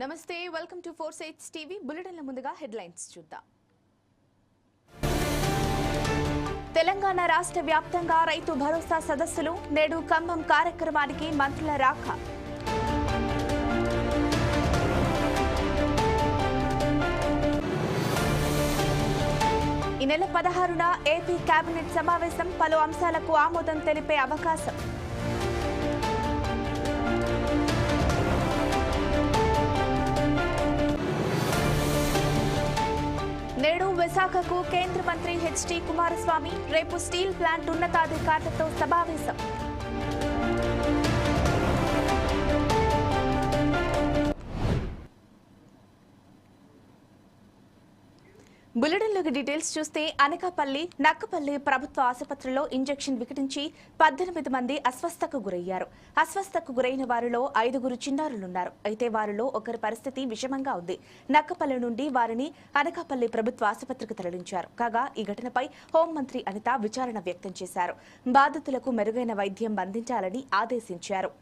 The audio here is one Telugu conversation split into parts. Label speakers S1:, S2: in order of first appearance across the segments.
S1: నమస్తే welcome to four sights TV బులెటిన్ల ముందుగా హెడ్లైన్స్ చూద్దాం తెలంగాణ రాష్ట్ర వ్యాప్తంగా రైతు భరోసా సదస్సులు నేడు ఖమ్మం కార్యక్రమానికి మంత్రుల రాక ఈ నెల పదహారున ఏపీ కేబినెట్ సమావేశం పలు అంశాలకు ఆమోదం తెలిపే అవకాశం నేడు విశాఖకు కేంద్ర మంత్రి హెచ్డి కుమారస్వామి రేపు స్టీల్ ప్లాంట్ ఉన్నతాధికారులతో సమావేశం బులెటిన్లోకి డీటెయిల్స్ చూస్తే అనకాపల్లి నక్కపల్లి ప్రభుత్వ ఆసుపత్రిలో ఇంజెక్షన్ వికటించి పద్దెనిమిది మంది అస్వస్థకు గురయ్యారు అస్వస్థకు గురైన వారిలో ఐదుగురు చిన్నారులున్నారు అయితే వారిలో ఒకరి పరిస్థితి విషమంగా ఉంది నక్కపల్లి నుండి వారిని అనకాపల్లి ప్రభుత్వ ఆసుపత్రికి తరలించారు కాగా ఈ ఘటనపై హోంమంత్రి అనిత విచారణ వ్యక్తం చేశారు బాధితులకు మెరుగైన వైద్యం అందించాలని ఆదేశించారు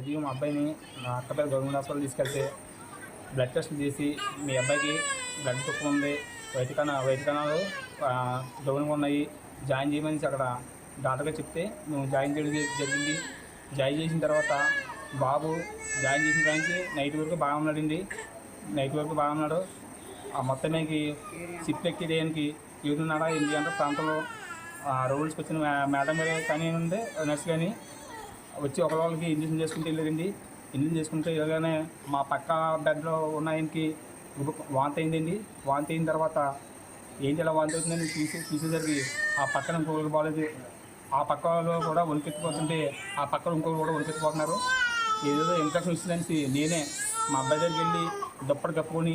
S2: ఉదయం మా అబ్బాయిని మా అక్క పేరు గవర్నమెంట్ హాస్పిటల్ తీసుకెళ్తే బ్లడ్ టెస్ట్ చేసి మీ అబ్బాయికి బ్లడ్ తక్కువ ఉంది వైద్య కణ వైద్య కణాలు డౌన్గా ఉన్నాయి జాయిన్ చేయమని అక్కడ డాక్టర్గా చెప్తే మేము జాయిన్ చేయడం జరిగింది జాయిన్ చేసిన తర్వాత బాబు జాయిన్ చేసిన కానీ నైట్ వరకు బాగా ఉన్నాడండి నైట్ వరకు బాగా ఉన్నాడు ఆ మొత్తం సిప్ ఎక్కి ఎక్కిదేయడానికి ఏడున్నర ఎనిమిది గంటల ప్రాంతంలో రూల్స్కి వచ్చిన మేడం మీద కానీ ఉంది నర్స్ కానీ వచ్చి ఒక వాళ్ళకి ఇంజక్షన్ చేసుకుంటే వెళ్ళింది ఇంజక్షన్ చేసుకుంటే ఇలాగానే మా పక్క బెడ్లో ఉన్న ఆయనకి వాంతి అయిందండి వాంతి అయిన తర్వాత ఏంటి ఇలా వాంతి అవుతుందని చూసి చూసేసరికి ఆ పక్కన ఇంకొకరికి బాగాలేదు ఆ పక్కలో కూడా వణికెత్తిపోతుంటే ఆ పక్కన ఇంకొకరు కూడా వణికెత్తిపోతున్నారు ఏదో ఇన్ఫెక్షన్ వస్తుందని నేనే మా అబ్బాయి దగ్గరికి వెళ్ళి దుప్పటి కప్పుకొని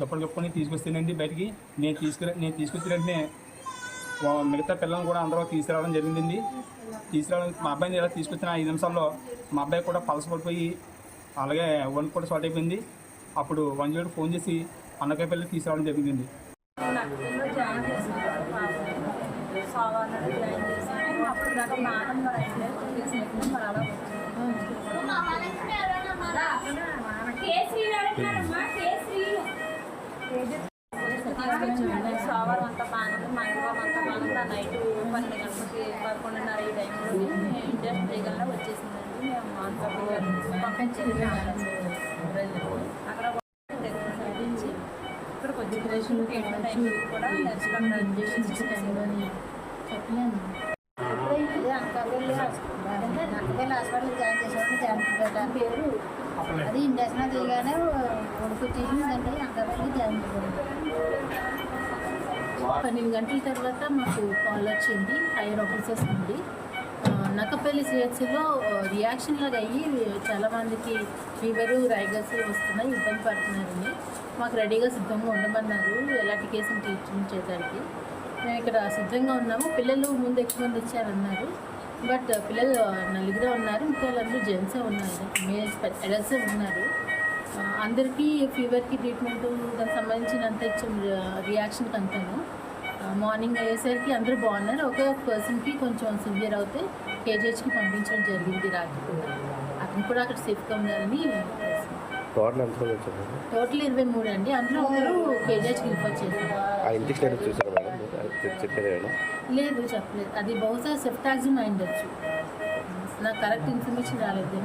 S2: దుప్పటి కప్పుకొని తీసుకొస్తానండి బయటికి నేను తీసుకురా నేను తీసుకొచ్చిన వెంటనే మిగతా పిల్లలను కూడా అందరూ తీసుకురావడం జరిగింది తీసుకురావడం మా అబ్బాయిని ఎలా తీసుకొచ్చిన ఐదు నిమిషాల్లో మా అబ్బాయి కూడా పలస పడిపోయి అలాగే వన్ కూడా షార్ట్ అయిపోయింది అప్పుడు వన్ జీరో ఫోన్ చేసి అన్నకాయ పిల్లలు తీసుకురావడం జరిగింది అంతా నైట్ పన్నెండు గంటలకి పదకొండున్నర ఈ టైంలో ఇంటర్ చేయగలరా వచ్చేసిందండి మేము
S3: ఆన్సర్ పంపించి అక్కడ పంపించి కూడా నర్సులు ఇంజక్షన్ ఇచ్చిందండి చెప్పలేను హాస్పిటల్ జాయిన్ పేరు అది ఇండస్ట్రీ చేయగానే ఉడుకు చేసిందండి అంకపల్లి జాయిన్ చేశాను పన్నెండు గంటల తర్వాత మాకు కాల్ వచ్చింది హైయర్ ఆఫీసర్స్ నుండి నక్కపల్లి సిహెచ్సిలో రియాక్షన్ లాగా అయ్యి చాలామందికి ఫీవర్ రైగర్స్ వస్తున్నాయి ఇబ్బంది పడుతున్నారని మాకు రెడీగా సిద్ధంగా ఉండమన్నారు ఎలాంటి కేసులు ట్రీట్మెంట్ చేయడానికి మేము ఇక్కడ సిద్ధంగా ఉన్నాము పిల్లలు ముందు ఎక్కువ మంది ఇచ్చారన్నారు బట్ పిల్లలు నలుగురే ఉన్నారు ఇంకా వాళ్ళందరూ జెంట్సే ఉన్నారు మేజ్ అడల్ట్సే ఉన్నారు అందరికీ ఫీవర్కి ట్రీట్మెంట్ దానికి సంబంధించిన అంత రియాక్షన్ రియాక్షన్కి మార్నింగ్ అయ్యేసరికి అందరూ బాగున్నారు ఒక పర్సన్కి కొంచెం సివియర్ అవుతే కేజీహెచ్కి పంపించడం జరిగింది రాత్రి అతను కూడా అక్కడ సేఫ్గా ఉన్నారని
S4: టోటల్
S3: ఇరవై మూడు అండి అందులో ఒకరు కేజీహెచ్కి రిఫర్
S4: చేశారు
S3: లేదు చెప్పలేదు అది బహుశా సెఫ్టాక్సిమ్ అయిండొచ్చు నాకు కరెక్ట్ ఇన్ఫర్మేషన్ రాలేదు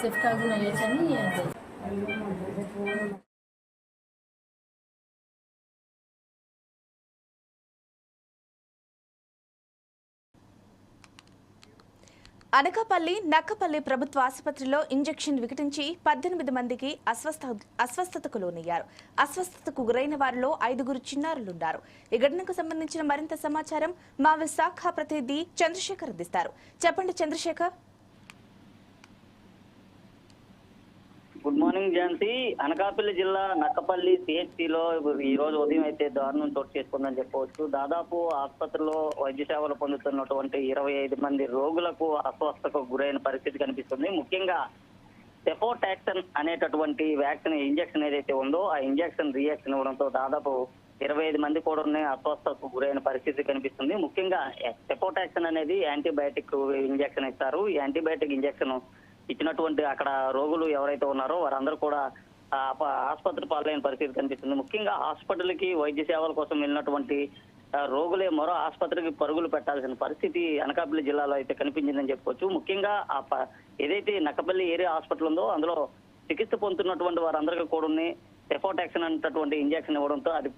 S3: షిఫ్ట్
S1: అనకాపల్లి నక్కపల్లి ప్రభుత్వ ఆసుపత్రిలో ఇంజెక్షన్ వికటించి పద్దెనిమిది మందికి అస్వస్థ అస్వస్థతకు లోనయ్యారు అస్వస్థతకు గురైన వారిలో ఐదుగురు చిన్నారులున్నారు ఈ ఘటనకు సంబంధించిన మరింత సమాచారం మా విశాఖ ప్రతినిధి చంద్రశేఖర్ అందిస్తారు చెప్పండి చంద్రశేఖర్
S5: గుడ్ మార్నింగ్ జయంతి అనకాపల్లి జిల్లా నక్కపల్లి సిహెచ్సిలో ఈ రోజు ఉదయం అయితే దారుణం చోటు చేసుకుందని చెప్పవచ్చు దాదాపు ఆసుపత్రిలో వైద్య సేవలు పొందుతున్నటువంటి ఇరవై ఐదు మంది రోగులకు అస్వస్థకు గురైన పరిస్థితి కనిపిస్తుంది ముఖ్యంగా సెపోటాక్సన్ అనేటటువంటి వ్యాక్సిన్ ఇంజెక్షన్ ఏదైతే ఉందో ఆ ఇంజెక్షన్ రియాక్షన్ ఇవ్వడంతో దాదాపు ఇరవై ఐదు మంది కూడా ఉన్నాయి అస్వస్థకు గురైన పరిస్థితి కనిపిస్తుంది ముఖ్యంగా సెపోటాక్సన్ అనేది యాంటీబయాటిక్ ఇంజెక్షన్ ఇస్తారు యాంటీబయాటిక్ ఇంజెక్షన్ ఇచ్చినటువంటి అక్కడ రోగులు ఎవరైతే ఉన్నారో వారందరూ కూడా ఆసుపత్రి పాలైన పరిస్థితి కనిపిస్తుంది ముఖ్యంగా హాస్పిటల్కి వైద్య సేవల కోసం వెళ్ళినటువంటి రోగులే మరో ఆసుపత్రికి పరుగులు పెట్టాల్సిన పరిస్థితి అనకాపల్లి జిల్లాలో అయితే కనిపించిందని చెప్పుకోవచ్చు ముఖ్యంగా ఆ ఏదైతే నక్కపల్లి ఏరియా హాస్పిటల్ ఉందో అందులో చికిత్స పొందుతున్నటువంటి వారందరికీ కూడా సెఫోటాక్సిన్ అనేటటువంటి ఇంజక్షన్ ఇవ్వడంతో అది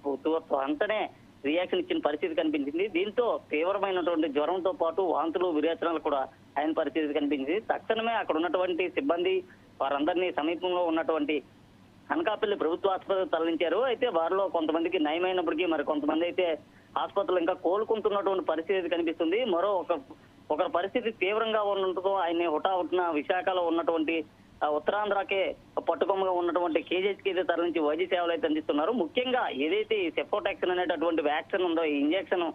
S5: అంతనే రియాక్షన్ ఇచ్చిన పరిస్థితి కనిపించింది దీంతో తీవ్రమైనటువంటి జ్వరంతో పాటు వాంతులు విరేచనాలు కూడా ఆయన పరిస్థితి కనిపించింది తక్షణమే అక్కడ ఉన్నటువంటి సిబ్బంది వారందరినీ సమీపంలో ఉన్నటువంటి అనకాపల్లి ప్రభుత్వ ఆసుపత్రి తరలించారు అయితే వారిలో కొంతమందికి నయమైనప్పటికీ మరి కొంతమంది అయితే ఆసుపత్రులు ఇంకా కోలుకుంటున్నటువంటి పరిస్థితి కనిపిస్తుంది మరో ఒక ఒకరి పరిస్థితి తీవ్రంగా ఉండటంతో ఆయన్ని హుటాహుటిన విశాఖలో ఉన్నటువంటి ఉత్తరాంధ్రకే పట్టుకొమ్మగా ఉన్నటువంటి కేజీహెచ్కి అయితే తరలించి వైద్య సేవలు అయితే అందిస్తున్నారు ముఖ్యంగా ఏదైతే సెప్టోటాక్సిన్ అనేటటువంటి వ్యాక్సిన్ ఉందో ఈ ఇంజెక్షన్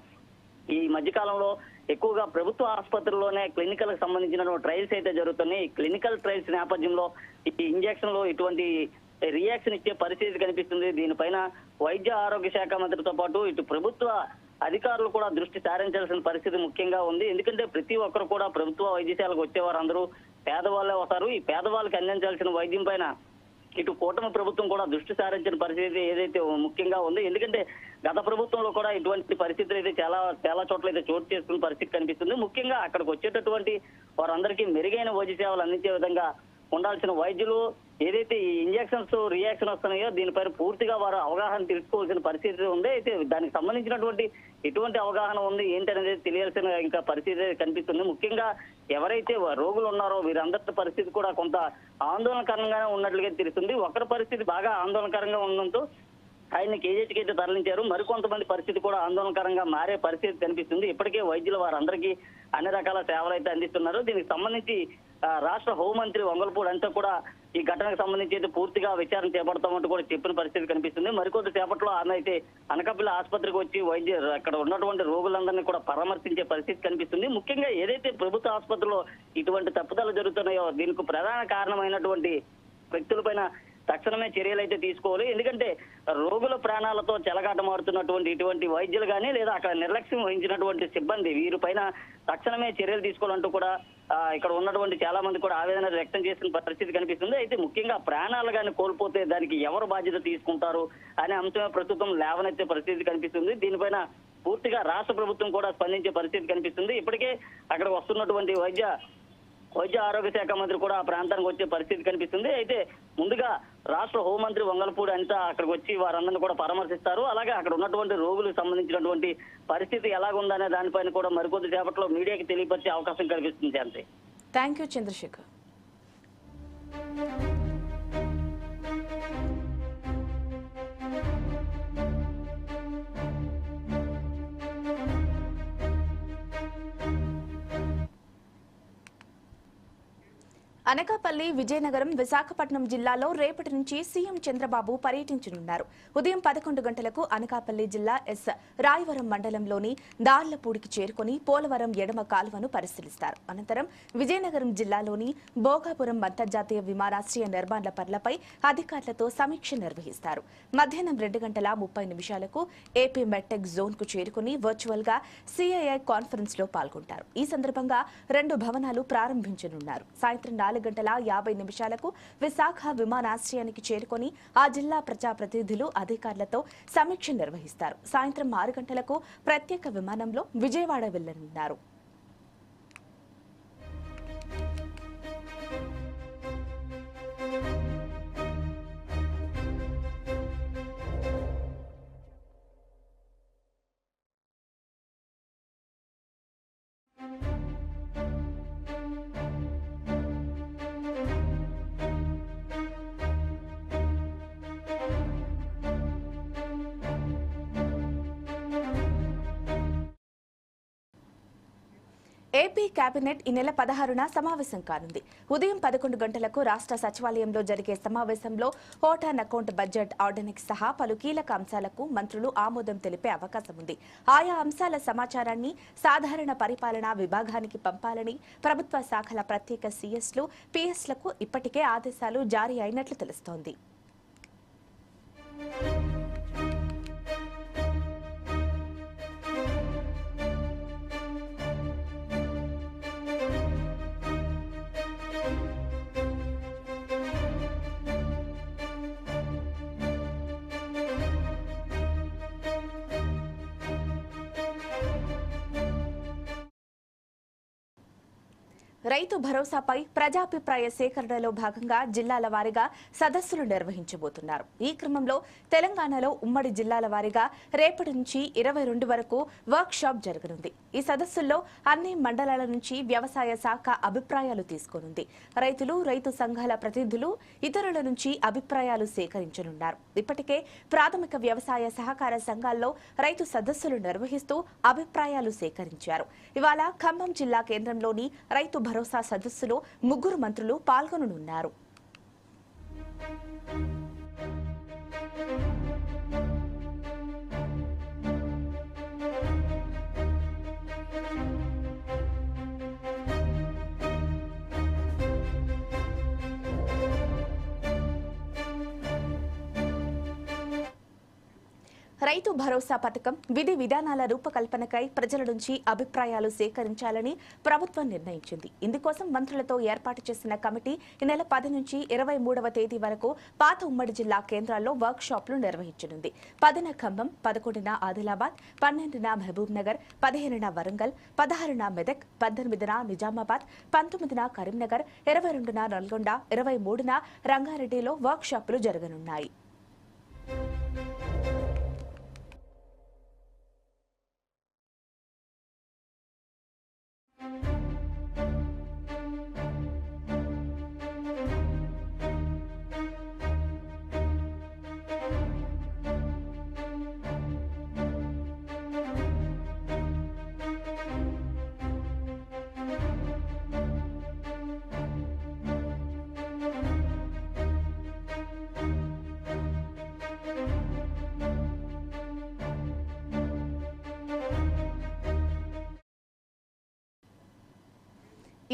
S5: ఈ మధ్యకాలంలో ఎక్కువగా ప్రభుత్వ ఆసుపత్రుల్లోనే క్లినికల్ కు సంబంధించిన ట్రయల్స్ అయితే జరుగుతున్నాయి క్లినికల్ ట్రయల్స్ నేపథ్యంలో ఈ ఇంజక్షన్లు ఇటువంటి రియాక్షన్ ఇచ్చే పరిస్థితి కనిపిస్తుంది దీనిపైన వైద్య ఆరోగ్య శాఖ మంత్రితో పాటు ఇటు ప్రభుత్వ అధికారులు కూడా దృష్టి సారించాల్సిన పరిస్థితి ముఖ్యంగా ఉంది ఎందుకంటే ప్రతి ఒక్కరు కూడా ప్రభుత్వ వైద్యశాలకు వచ్చేవారందరూ పేదవాళ్ళే వస్తారు ఈ పేదవాళ్ళకి అందించాల్సిన వైద్యం పైన ఇటు కూటమి ప్రభుత్వం కూడా దృష్టి సారించిన పరిస్థితి ఏదైతే ముఖ్యంగా ఉంది ఎందుకంటే గత ప్రభుత్వంలో కూడా ఇటువంటి పరిస్థితులు అయితే చాలా చాలా చోట్ల అయితే చోటు చేసుకున్న పరిస్థితి కనిపిస్తుంది ముఖ్యంగా అక్కడికి వచ్చేటటువంటి వారందరికీ మెరుగైన వైద్య సేవలు అందించే విధంగా ఉండాల్సిన వైద్యులు ఏదైతే ఈ ఇంజెక్షన్స్ రియాక్షన్ వస్తున్నాయో దీనిపై పూర్తిగా వారు అవగాహన తెలుసుకోవాల్సిన పరిస్థితి ఉంది అయితే దానికి సంబంధించినటువంటి ఎటువంటి అవగాహన ఉంది ఏంటనేది తెలియాల్సిన ఇంకా పరిస్థితి కనిపిస్తుంది ముఖ్యంగా ఎవరైతే రోగులు ఉన్నారో వీరందరి పరిస్థితి కూడా కొంత ఆందోళనకరంగానే ఉన్నట్లుగా తెలుస్తుంది ఒకరి పరిస్థితి బాగా ఆందోళనకరంగా ఉండడంతో ఆయన్ని కేజీకి అయితే తరలించారు మరికొంతమంది పరిస్థితి కూడా ఆందోళనకరంగా మారే పరిస్థితి కనిపిస్తుంది ఇప్పటికే వైద్యులు వారందరికీ అన్ని రకాల సేవలు అయితే అందిస్తున్నారు దీనికి సంబంధించి రాష్ట్ర హోంమంత్రి వంగల్పూడి అంతా కూడా ఈ ఘటనకు సంబంధించి అయితే పూర్తిగా విచారణ చేపడతామంటూ కూడా చెప్పిన పరిస్థితి కనిపిస్తుంది మరికొద్ది సేపట్లో ఆమె అయితే అనకాపల్లి ఆసుపత్రికి వచ్చి వైద్య అక్కడ ఉన్నటువంటి రోగులందరినీ కూడా పరామర్శించే పరిస్థితి కనిపిస్తుంది ముఖ్యంగా ఏదైతే ప్రభుత్వ ఆసుపత్రిలో ఇటువంటి తప్పుదలు జరుగుతున్నాయో దీనికి ప్రధాన కారణమైనటువంటి వ్యక్తులపైన తక్షణమే చర్యలు అయితే తీసుకోవాలి ఎందుకంటే రోగుల ప్రాణాలతో చెలగాట మారుతున్నటువంటి ఇటువంటి వైద్యులు కానీ లేదా అక్కడ నిర్లక్ష్యం వహించినటువంటి సిబ్బంది వీరిపైన తక్షణమే చర్యలు తీసుకోవాలంటూ కూడా ఇక్కడ ఉన్నటువంటి చాలా మంది కూడా ఆవేదన వ్యక్తం చేసిన పరిస్థితి కనిపిస్తుంది అయితే ముఖ్యంగా ప్రాణాలు కానీ కోల్పోతే దానికి ఎవరు బాధ్యత తీసుకుంటారు అనే అంశమే ప్రస్తుతం లేవనెత్తే పరిస్థితి కనిపిస్తుంది దీనిపైన పూర్తిగా రాష్ట్ర ప్రభుత్వం కూడా స్పందించే పరిస్థితి కనిపిస్తుంది ఇప్పటికే అక్కడ వస్తున్నటువంటి వైద్య వైద్య ఆరోగ్య శాఖ మంత్రి కూడా ఆ ప్రాంతానికి వచ్చే పరిస్థితి కనిపిస్తుంది అయితే ముందుగా రాష్ట్ర హోంమంత్రి వంగలపూడి అంత అక్కడికి వచ్చి వారందరినీ కూడా పరామర్శిస్తారు అలాగే అక్కడ ఉన్నటువంటి రోగులకు సంబంధించినటువంటి పరిస్థితి ఎలాగుందనే దానిపైన కూడా మరికొద్ది సేపట్లో మీడియాకి తెలియపరిచే అవకాశం కనిపిస్తుంది అంతే
S1: థ్యాంక్ యూ చంద్రశేఖర్ అనకాపల్లి విజయనగరం విశాఖపట్నం జిల్లాలో రేపటి నుంచి సీఎం చంద్రబాబు పర్యటించనున్నారు ఉదయం పదకొండు గంటలకు అనకాపల్లి జిల్లా ఎస్ రాయవరం మండలంలోని దార్లపూడికి చేరుకుని పోలవరం ఎడమ కాలువను పరిశీలిస్తారు అనంతరం విజయనగరం జిల్లాలోని భోగాపురం అంతర్జాతీయ విమానాశ్రయ నిర్మాణ పనులపై అధికారులతో సమీక్ష నిర్వహిస్తారు మధ్యాహ్నం రెండు గంటల ముప్పై నిమిషాలకు ఏపీ మెట్టెక్ జోన్కు చేరుకుని వర్చువల్ గా సిఐఐ కాన్ఫరెన్స్ లో పాల్గొంటారు ఈ సందర్భంగా రెండు భవనాలు ప్రారంభించనున్నారు సాయంత్రం నాలుగు గంటల యాభై నిమిషాలకు విశాఖ విమానాశ్రయానికి చేరుకొని ఆ జిల్లా ప్రజాప్రతినిధులు అధికారులతో సమీక్ష నిర్వహిస్తారు సాయంత్రం ఆరు గంటలకు ప్రత్యేక విమానంలో విజయవాడ వెళ్లనున్నారు కేబినెట్ ఈ నెల పదహారున సమావేశం కానుంది ఉదయం పదకొండు గంటలకు రాష్ట్ర సచివాలయంలో జరిగే సమావేశంలో హోట్ అండ్ అకౌంట్ బడ్జెట్ ఆర్డనిక్ సహా పలు కీలక అంశాలకు మంత్రులు ఆమోదం తెలిపే అవకాశం ఉంది ఆయా అంశాల సమాచారాన్ని సాధారణ పరిపాలనా విభాగానికి పంపాలని ప్రభుత్వ శాఖల ప్రత్యేక సీఎస్లు పీఎస్లకు ఇప్పటికే ఆదేశాలు జారీ అయినట్లు తెలుస్తోంది రైతు భరోసాపై ప్రజాభిప్రాయ సేకరణలో భాగంగా జిల్లాల వారీగా సదస్సులు నిర్వహించబోతున్నారు ఈ క్రమంలో తెలంగాణలో ఉమ్మడి జిల్లాల వారీగా రేపటి నుంచి ఇరవై రెండు వరకు వర్క్ షాప్ జరగనుంది ఈ సదస్సుల్లో అన్ని మండలాల నుంచి వ్యవసాయ శాఖ అభిప్రాయాలు తీసుకోనుంది రైతులు రైతు సంఘాల ప్రతినిధులు ఇతరుల నుంచి అభిప్రాయాలు సేకరించనున్నారు ఇప్పటికే ప్రాథమిక వ్యవసాయ సహకార సంఘాల్లో రైతు సదస్సులు నిర్వహిస్తూ అభిప్రాయాలు సేకరించారు ఇవాళ ఖమ్మం జిల్లా కేంద్రంలోని రైతు భరోసా భరోసా సదస్సులో ముగ్గురు మంత్రులు పాల్గొననున్నారు రైతు భరోసా పథకం విధి విధానాల రూపకల్పనకై ప్రజల నుంచి అభిప్రాయాలు సేకరించాలని ప్రభుత్వం నిర్ణయించింది ఇందుకోసం మంత్రులతో ఏర్పాటు చేసిన కమిటీ ఈ నెల పది నుంచి ఇరవై మూడవ తేదీ వరకు పాత ఉమ్మడి జిల్లా కేంద్రాల్లో వర్క్ షాప్లు నిర్వహించనుంది పదిన ఖమ్మం పదకొండున ఆదిలాబాద్ పన్నెండున మహబూబ్ నగర్ పదిహేనున వరంగల్ పదహారున మెదక్ పద్దెనిమిదిన నిజామాబాద్ పంతొమ్మిదిన కరీంనగర్ ఇరవై రెండున నల్గొండ ఇరవై మూడున రంగారెడ్డిలో షాప్లు జరగనున్నాయి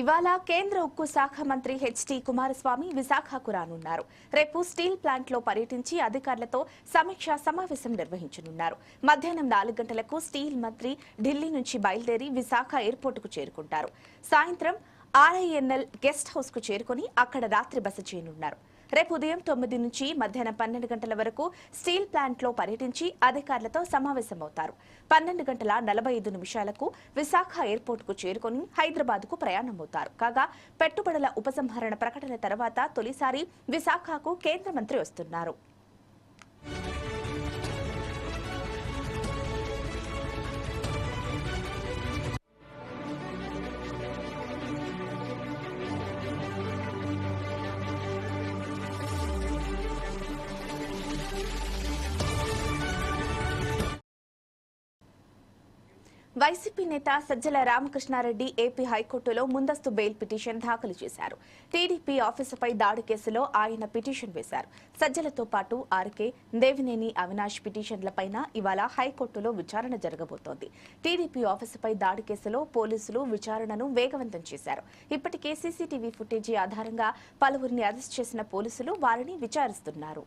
S1: ఇవాళ కేంద్ర ఉక్కు శాఖ మంత్రి హెచ్డి కుమారస్వామి విశాఖకు రానున్నారు రేపు స్టీల్ ప్లాంట్లో పర్యటించి అధికారులతో సమీక్ష సమావేశం నిర్వహించనున్నారు మధ్యాహ్నం నాలుగు గంటలకు స్టీల్ మంత్రి ఢిల్లీ నుంచి బయలుదేరి విశాఖ ఎయిర్పోర్టుకు చేరుకుంటారు సాయంత్రం ఆర్ఐఎన్ఎల్ గెస్ట్ హౌస్కు చేరుకుని అక్కడ రాత్రి బస చేయనున్నారు రేపు ఉదయం తొమ్మిది నుంచి మధ్యాహ్నం పన్నెండు గంటల వరకు స్టీల్ ప్లాంట్లో పర్యటించి అధికారులతో సమావేశమవుతారు పన్నెండు గంటల నలభై ఐదు నిమిషాలకు విశాఖ ఎయిర్పోర్ట్కు చేరుకొని హైదరాబాద్కు ప్రయాణమవుతారు కాగా పెట్టుబడుల ఉపసంహరణ ప్రకటన తర్వాత తొలిసారి విశాఖకు కేంద్ర మంత్రి వస్తున్నారు వైసీపీ నేత సజ్జల రామకృష్ణారెడ్డి ఏపీ హైకోర్టులో ముందస్తు బెయిల్ పిటిషన్ దాఖలు చేశారు టీడీపీ ఆఫీసుపై దాడి కేసులో ఆయన పిటిషన్ వేశారు సజ్జలతో పాటు ఆర్కే దేవినేని అవినాష్ పిటిషన్లపైన ఇవాళ హైకోర్టులో విచారణ జరగబోతోంది టీడీపీ ఆఫీసుపై దాడి కేసులో పోలీసులు విచారణను వేగవంతం చేశారు ఇప్పటికే సీసీటీవీ ఫుటేజీ ఆధారంగా పలువురిని అరెస్ట్ చేసిన పోలీసులు వారిని విచారిస్తున్నారు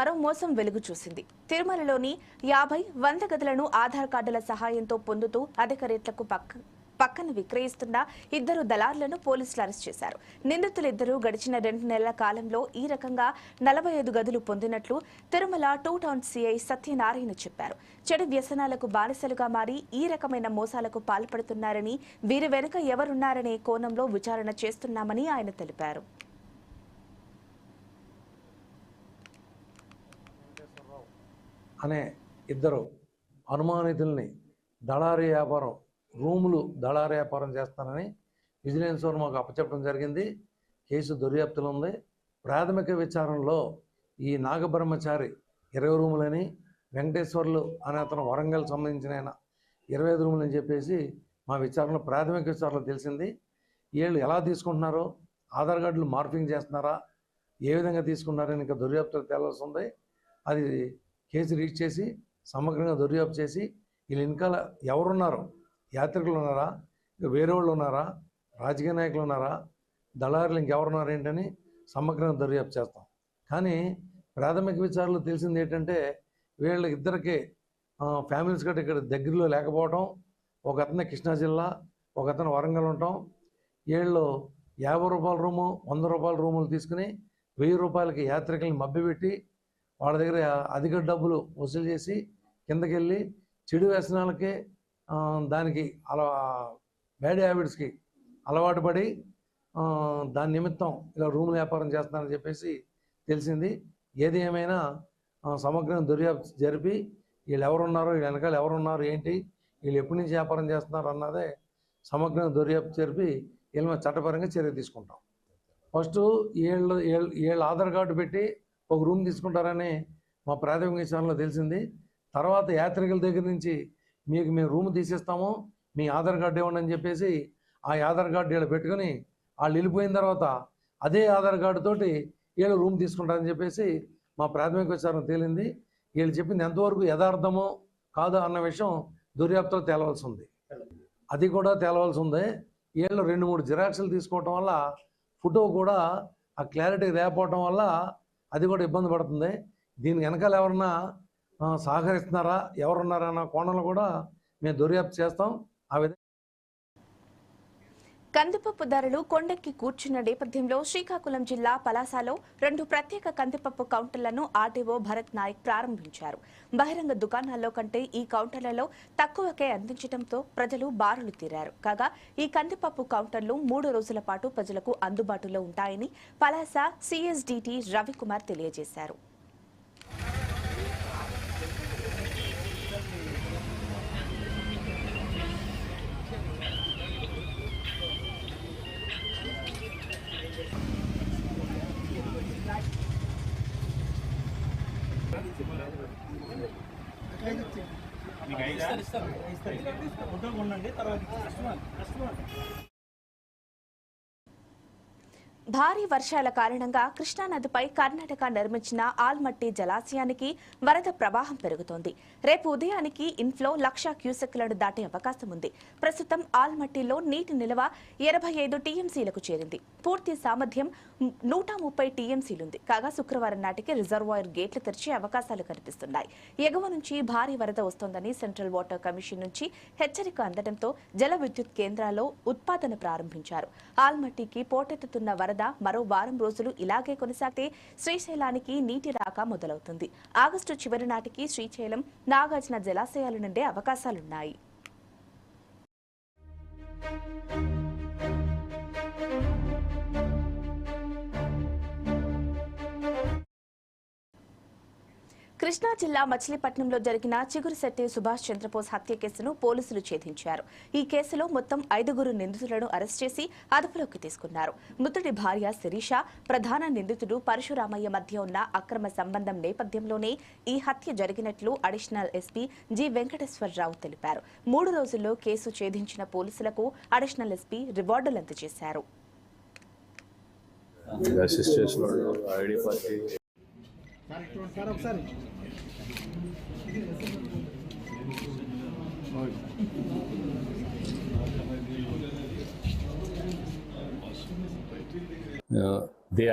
S1: మరో మోసం వెలుగు చూసింది తిరుమలలోని యాభై వంద గదులను ఆధార్ కార్డుల సహాయంతో పొందుతూ అధిక రేట్లకు పక్క పక్కన విక్రయిస్తున్న ఇద్దరు దళారులను పోలీసులు అరెస్ట్ చేశారు నిందితులిద్దరూ గడిచిన రెండు నెలల కాలంలో ఈ రకంగా నలభై ఐదు గదులు పొందినట్లు Tirumala two town CI Satyanarayana చెప్పారు చెడు వ్యసనాలకు బానిసలుగా మారి ఈ రకమైన మోసాలకు పాల్పడుతున్నారని వీరి వెనుక ఎవరున్నారనే కోణంలో విచారణ చేస్తున్నామని ఆయన తెలిపారు
S6: అనే ఇద్దరు అనుమానితుల్ని దళారి వ్యాపారం రూములు దళారి వ్యాపారం చేస్తానని విజిలెన్స్ వారు మాకు అప్పచెప్పడం జరిగింది కేసు దర్యాప్తులు ఉంది ప్రాథమిక విచారణలో ఈ నాగబ్రహ్మచారి ఇరవై రూములని వెంకటేశ్వర్లు అనే అతను వరంగల్ సంబంధించిన ఆయన ఇరవై ఐదు రూములని చెప్పేసి మా విచారణలో ప్రాథమిక విచారణలో తెలిసింది వీళ్ళు ఎలా తీసుకుంటున్నారో ఆధార్ కార్డులు మార్పింగ్ చేస్తున్నారా ఏ విధంగా తీసుకున్నారని ఇంకా దర్యాప్తులు తేలాల్సి ఉంది అది కేసు రీచ్ చేసి సమగ్రంగా దర్యాప్తు చేసి వీళ్ళ వెనకాల ఎవరున్నారు యాత్రికులు ఉన్నారా వేరే వాళ్ళు ఉన్నారా రాజకీయ నాయకులు ఉన్నారా దళారులు ఇంకెవరున్నారు ఏంటని సమగ్రంగా దర్యాప్తు చేస్తాం కానీ ప్రాథమిక విచారణలో తెలిసింది ఏంటంటే వీళ్ళ ఇద్దరికి ఫ్యామిలీస్ గట్రా ఇక్కడ దగ్గరలో లేకపోవటం ఒక అతను కృష్ణా జిల్లా ఒక అతను వరంగల్ ఉంటాం వీళ్ళు యాభై రూపాయల రూము వంద రూపాయల రూములు తీసుకుని వెయ్యి రూపాయలకి యాత్రికుల్ని మబ్బిపెట్టి వాళ్ళ దగ్గర అధిక డబ్బులు వసూలు చేసి కిందకి వెళ్ళి చెడు వ్యసనాలకి దానికి అలా బ్యాడ్ హ్యాబిట్స్కి అలవాటు పడి దాని నిమిత్తం ఇలా రూమ్ వ్యాపారం చేస్తున్నారని చెప్పేసి తెలిసింది ఏది ఏమైనా సమగ్రం దర్యాప్తు జరిపి వీళ్ళు ఎవరున్నారు వీళ్ళ వెనకాల ఎవరున్నారు ఏంటి వీళ్ళు ఎప్పటి నుంచి వ్యాపారం చేస్తున్నారు అన్నదే సమగ్రంగా దర్యాప్తు జరిపి వీళ్ళ చట్టపరంగా చర్య తీసుకుంటాం ఫస్ట్ వీళ్ళు వీళ్ళు ఆధార్ కార్డు పెట్టి ఒక రూమ్ తీసుకుంటారని మా ప్రాథమిక విషయంలో తెలిసింది తర్వాత యాత్రికుల దగ్గర నుంచి మీకు మేము రూమ్ తీసేస్తాము మీ ఆధార్ కార్డు ఇవ్వండి అని చెప్పేసి ఆ ఆధార్ కార్డు వీళ్ళు పెట్టుకొని వాళ్ళు వెళ్ళిపోయిన తర్వాత అదే ఆధార్ కార్డు తోటి వీళ్ళు రూమ్ తీసుకుంటారని చెప్పేసి మా ప్రాథమిక విచారణ తేలింది వీళ్ళు చెప్పింది ఎంతవరకు యథార్థమో కాదు అన్న విషయం దూర్యాప్తలో తేలవలసి ఉంది అది కూడా తేలవలసి ఉంది వీళ్ళు రెండు మూడు జిరాక్సులు తీసుకోవటం వల్ల ఫోటో కూడా ఆ క్లారిటీ లేకపోవటం వల్ల అది కూడా ఇబ్బంది పడుతుంది దీని వెనకాల ఎవరన్నా సహకరిస్తున్నారా ఎవరున్నారా అన్న కోణంలో కూడా మేము దర్యాప్తు చేస్తాం ఆ విధంగా
S1: కందిపప్పు ధరలు కొండెక్కి కూర్చున్న నేపథ్యంలో శ్రీకాకుళం జిల్లా పలాసాలో రెండు ప్రత్యేక కందిపప్పు కౌంటర్లను ఆర్టీఓ భరత్ నాయక్ ప్రారంభించారు బహిరంగ దుకాణాల్లో కంటే ఈ కౌంటర్లలో తక్కువకే అందించడంతో ప్రజలు బారులు తీరారు కాగా ఈ కందిపప్పు కౌంటర్లు మూడు రోజుల పాటు ప్రజలకు అందుబాటులో ఉంటాయని పలాస సిఎస్డిటి రవికుమార్ తెలియజేశారు ఇస్తారు ఇస్తారు ఉండండి తర్వాత కస్టమర్ కస్టమర్ భారీ వర్షాల కారణంగా కృష్ణానదిపై కర్ణాటక నిర్మించిన ఆల్మట్టి జలాశయానికి వరద ప్రవాహం పెరుగుతోంది రేపు ఉదయానికి ఇన్ఫ్లో లక్ష క్యూసెక్లను దాటే అవకాశం ఉంది ప్రస్తుతం ఆల్మట్టిలో నీటి నిల్వ ఇరవై ఐదు టీఎంసీలకు చేరింది పూర్తి సామర్థ్యం నూట ముప్పై టీఎంసీలుంది కాగా శుక్రవారం నాటికి రిజర్వాయర్ గేట్లు తెరిచే అవకాశాలు కనిపిస్తున్నాయి ఎగువ నుంచి భారీ వరద వస్తోందని సెంట్రల్ వాటర్ కమిషన్ నుంచి హెచ్చరిక అందడంతో జల విద్యుత్ కేంద్రాల్లో ఉత్పాదన ప్రారంభించారు ఆల్మట్టికి పోటెత్తుతున్న వరద వద్ద మరో వారం రోజులు ఇలాగే కొనసాగితే శ్రీశైలానికి నీటి రాక మొదలవుతుంది ఆగస్టు చివరి నాటికి శ్రీశైలం నాగార్జున జలాశయాల నుండే అవకాశాలున్నాయి కృష్ణా జిల్లా మచిలీపట్నంలో జరిగిన చిగురుశెట్టి సుభాష్ చంద్రబోస్ హత్య కేసును పోలీసులు ఛేదించారు ఈ కేసులో మొత్తం ఐదుగురు నిందితులను అరెస్ట్ చేసి అదుపులోకి తీసుకున్నారు మృతుడి భార్య శిరీష ప్రధాన నిందితుడు పరశురామయ్య మధ్య ఉన్న అక్రమ సంబంధం నేపథ్యంలోనే ఈ హత్య జరిగినట్లు అడిషనల్ ఎస్పీ జి వెంకటేశ్వరరావు తెలిపారు మూడు రోజుల్లో కేసు ఛేదించిన పోలీసులకు అడిషనల్ ఎస్పీ రివార్డులు అందజేశారు ది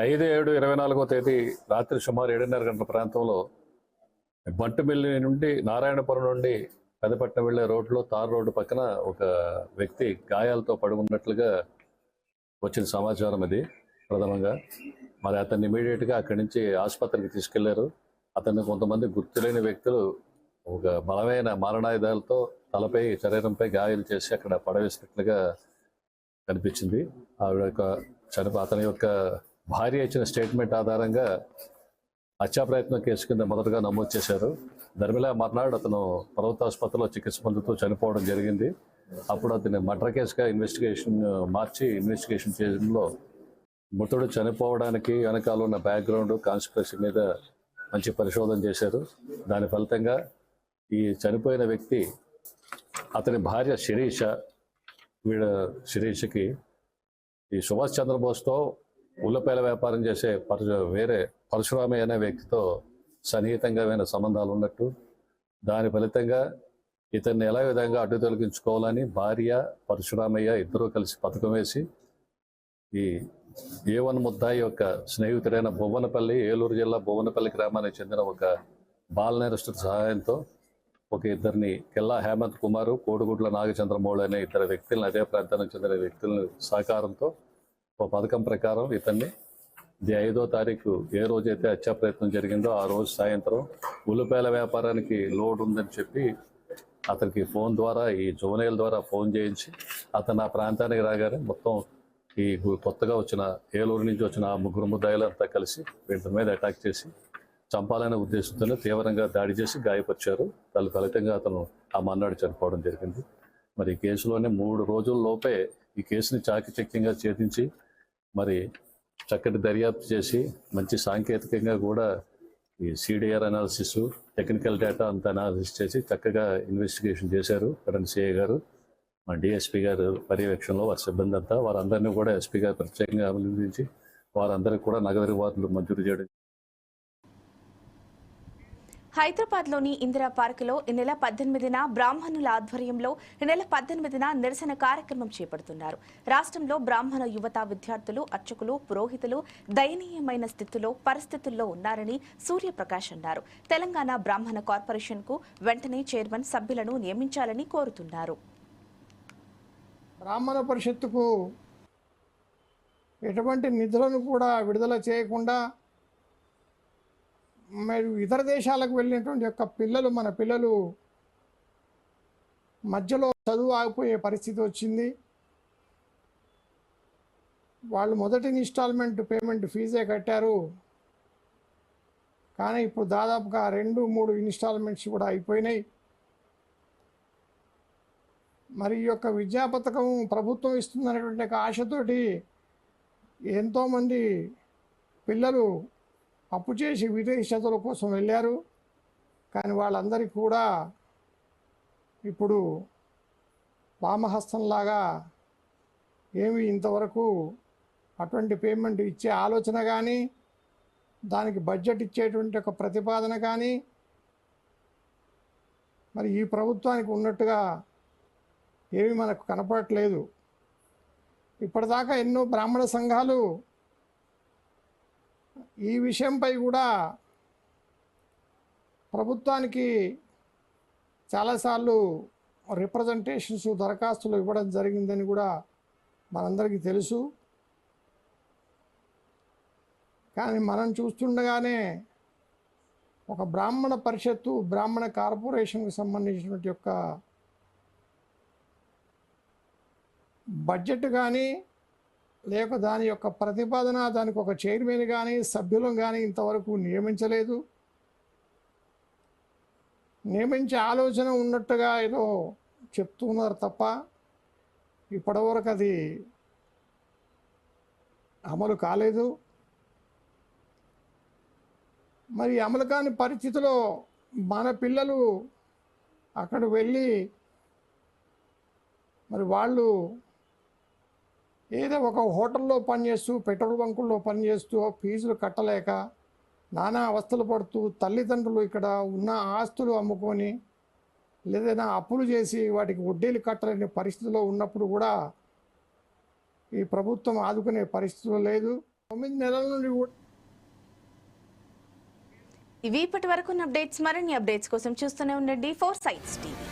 S7: ఐదు ఏడు ఇరవై నాలుగో తేదీ రాత్రి సుమారు ఏడున్నర గంటల ప్రాంతంలో బంటుమిల్లి నుండి నారాయణపురం నుండి పెదపట్నం వెళ్లే రోడ్లో తార్ రోడ్డు పక్కన ఒక వ్యక్తి గాయాలతో పడుకున్నట్లుగా వచ్చిన సమాచారం ఇది ప్రథమంగా మరి అతన్ని ఇమీడియట్గా అక్కడి నుంచి ఆసుపత్రికి తీసుకెళ్లారు అతన్ని కొంతమంది గుర్తులేని వ్యక్తులు ఒక బలమైన మారణాయుధాలతో తలపై శరీరంపై గాయాలు చేసి అక్కడ పడవేసినట్లుగా కనిపించింది ఆవిడ యొక్క చనిపో అతని యొక్క భార్య ఇచ్చిన స్టేట్మెంట్ ఆధారంగా హత్యా ప్రయత్నం కేసు కింద మొదటగా నమోదు చేశారు ధర్మిలా మర్నాడు అతను ప్రభుత్వ ఆసుపత్రిలో చికిత్స పొందుతూ చనిపోవడం జరిగింది అప్పుడు అతని మర్డర్ కేసుగా ఇన్వెస్టిగేషన్ మార్చి ఇన్వెస్టిగేషన్ చేయడంలో మృతుడు చనిపోవడానికి వెనకాల ఉన్న బ్యాక్గ్రౌండ్ కాన్స్పిరసీ మీద మంచి పరిశోధన చేశారు దాని ఫలితంగా ఈ చనిపోయిన వ్యక్తి అతని భార్య శిరీష వీడ శిరీషకి ఈ సుభాష్ చంద్రబోస్తో ఉల్లపేల వ్యాపారం చేసే పర వేరే పరశురామయ్య అనే వ్యక్తితో సన్నిహితంగా సంబంధాలు ఉన్నట్టు దాని ఫలితంగా ఇతన్ని ఎలా విధంగా అడ్డు తొలగించుకోవాలని భార్య పరశురామయ్య ఇద్దరూ కలిసి పథకం వేసి ఈ ఏవన్ ముద్దాయి యొక్క స్నేహితుడైన భువనపల్లి ఏలూరు జిల్లా భువనపల్లి గ్రామానికి చెందిన ఒక బాల నేరస్టుడి సహాయంతో ఒక ఇద్దరిని కెల్లా హేమంత్ కుమారు కోడిగుడ్ల నాగచంద్రమౌళి అనే ఇద్దరు వ్యక్తులను అదే ప్రాంతానికి చెందిన వ్యక్తులను సహకారంతో ఒక పథకం ప్రకారం ఇతన్ని ఇది ఐదో తారీఖు ఏ రోజైతే హత్యా ప్రయత్నం జరిగిందో ఆ రోజు సాయంత్రం ఉల్లిపాయల వ్యాపారానికి లోడ్ ఉందని చెప్పి అతనికి ఫోన్ ద్వారా ఈ జోనేల్ ద్వారా ఫోన్ చేయించి అతను ఆ ప్రాంతానికి రాగానే మొత్తం ఈ కొత్తగా వచ్చిన ఏలూరు నుంచి వచ్చిన ముగ్గురు ముద్దాయిలంతా కలిసి వీటి మీద అటాక్ చేసి చంపాలనే ఉద్దేశంతోనే తీవ్రంగా దాడి చేసి గాయపరిచారు తల్లి ఫలితంగా అతను ఆ మన్నాడు చనిపోవడం జరిగింది మరి ఈ కేసులోనే మూడు రోజుల లోపే ఈ కేసుని చాకచక్యంగా ఛేదించి మరి చక్కటి దర్యాప్తు చేసి మంచి సాంకేతికంగా కూడా ఈ సిడిఆర్ అనాలిసిస్ టెక్నికల్ డేటా అంతా అనాలిసిస్ చేసి చక్కగా ఇన్వెస్టిగేషన్ చేశారు కరెంట్ సిఏ గారు మా డిఎస్పీ గారు పర్యవేక్షణలో వారి సిబ్బంది అంతా వారందరినీ కూడా ఎస్పీ గారు ప్రత్యేకంగా అభినందించి వారందరికీ కూడా నగదు రివార్డులు మంజూరు చేయడం
S1: హైదరాబాద్లోని ఇందిరా పార్కులో ఈ నెల పద్దెనిమిదిన బ్రాహ్మణుల ఆధ్వర్యంలో ఈ నెల పద్దెనిమిదిన నిరసన కార్యక్రమం చేపడుతున్నారు రాష్ట్రంలో బ్రాహ్మణ యువత విద్యార్థులు అర్చకులు పురోహితులు దయనీయమైన స్థితిలో పరిస్థితుల్లో ఉన్నారని సూర్యప్రకాష్ అన్నారు తెలంగాణ బ్రాహ్మణ కార్పొరేషన్కు వెంటనే చైర్మన్ సభ్యులను నియమించాలని కోరుతున్నారు
S8: బ్రాహ్మణ పరిషత్తుకు ఎటువంటి నిధులను కూడా విడుదల చేయకుండా మరి ఇతర దేశాలకు వెళ్ళినటువంటి యొక్క పిల్లలు మన పిల్లలు మధ్యలో చదువు ఆగిపోయే పరిస్థితి వచ్చింది వాళ్ళు మొదటి ఇన్స్టాల్మెంట్ పేమెంట్ ఫీజే కట్టారు కానీ ఇప్పుడు దాదాపుగా రెండు మూడు ఇన్స్టాల్మెంట్స్ కూడా అయిపోయినాయి మరి యొక్క విద్యా పథకం ప్రభుత్వం ఇస్తుందనేటువంటి ఒక ఆశతోటి ఎంతోమంది పిల్లలు అప్పు చేసి విదేశీ కోసం వెళ్ళారు కానీ వాళ్ళందరికీ కూడా ఇప్పుడు వామహస్తంలాగా ఏమి ఇంతవరకు అటువంటి పేమెంట్ ఇచ్చే ఆలోచన కానీ దానికి బడ్జెట్ ఇచ్చేటువంటి ఒక ప్రతిపాదన కానీ మరి ఈ ప్రభుత్వానికి ఉన్నట్టుగా ఏమి మనకు కనపడట్లేదు ఇప్పటిదాకా ఎన్నో బ్రాహ్మణ సంఘాలు ఈ విషయంపై కూడా ప్రభుత్వానికి చాలాసార్లు రిప్రజెంటేషన్స్ దరఖాస్తులు ఇవ్వడం జరిగిందని కూడా మనందరికీ తెలుసు కానీ మనం చూస్తుండగానే ఒక బ్రాహ్మణ పరిషత్తు బ్రాహ్మణ కార్పొరేషన్కి సంబంధించినటువంటి యొక్క బడ్జెట్ కానీ లేక దాని యొక్క ప్రతిపాదన దానికి ఒక చైర్మన్ కానీ సభ్యులం కానీ ఇంతవరకు నియమించలేదు నియమించే ఆలోచన ఉన్నట్టుగా ఏదో చెప్తున్నారు తప్ప ఇప్పటివరకు అది అమలు కాలేదు మరి అమలు కాని పరిస్థితిలో మన పిల్లలు అక్కడ వెళ్ళి మరి వాళ్ళు ఏదో ఒక హోటల్లో పనిచేస్తూ పెట్రోల్ బంకుల్లో పనిచేస్తూ ఫీజులు కట్టలేక నానా అవస్థలు పడుతూ తల్లిదండ్రులు ఇక్కడ ఉన్న ఆస్తులు అమ్ముకొని లేదైనా అప్పులు చేసి వాటికి వడ్డీలు కట్టలేని పరిస్థితిలో ఉన్నప్పుడు కూడా ఈ ప్రభుత్వం ఆదుకునే పరిస్థితులు లేదు తొమ్మిది నెలల నుండి
S1: ఇవి ఇప్పటి వరకు అప్డేట్స్ మరిన్ని అప్డేట్స్ కోసం చూస్తూనే ఉండండి ఫోర్ సైట్స్ టీవీ